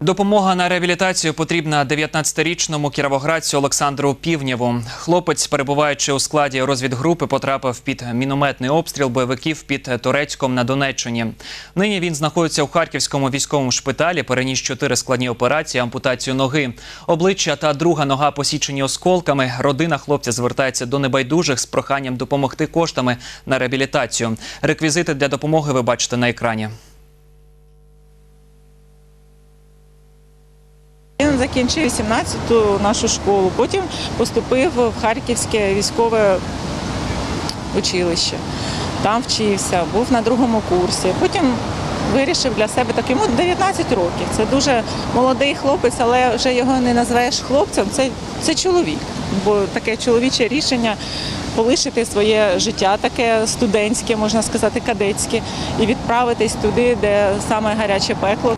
Допомога на реабілітацію потрібна 19-річному кіровоградцю Олександру Півнєву. Хлопець, перебуваючи у складі розвідгрупи, потрапив під мінометний обстріл бойовиків під Турецьком на Донеччині. Нині він знаходиться у харківському військовому шпиталі. Переніс чотири складні операції, ампутацію ноги, обличчя та друга нога посічені осколками. Родина хлопця звертається до небайдужих з проханням допомогти коштами на реабілітацію. Реквізити для допомоги ви бачите на екрані. Він закінчив 18-ту нашу школу, потім поступив в Харківське військове училище. Там вчився, був на другому курсі. Потім вирішив для себе так, йому 19 років. Це дуже молодий хлопець, але вже його не назвеш хлопцем. Це, це чоловік. Бо таке чоловіче рішення полишити своє життя, таке студентське, можна сказати, кадетське, і відправитись туди, де саме гаряче пекло.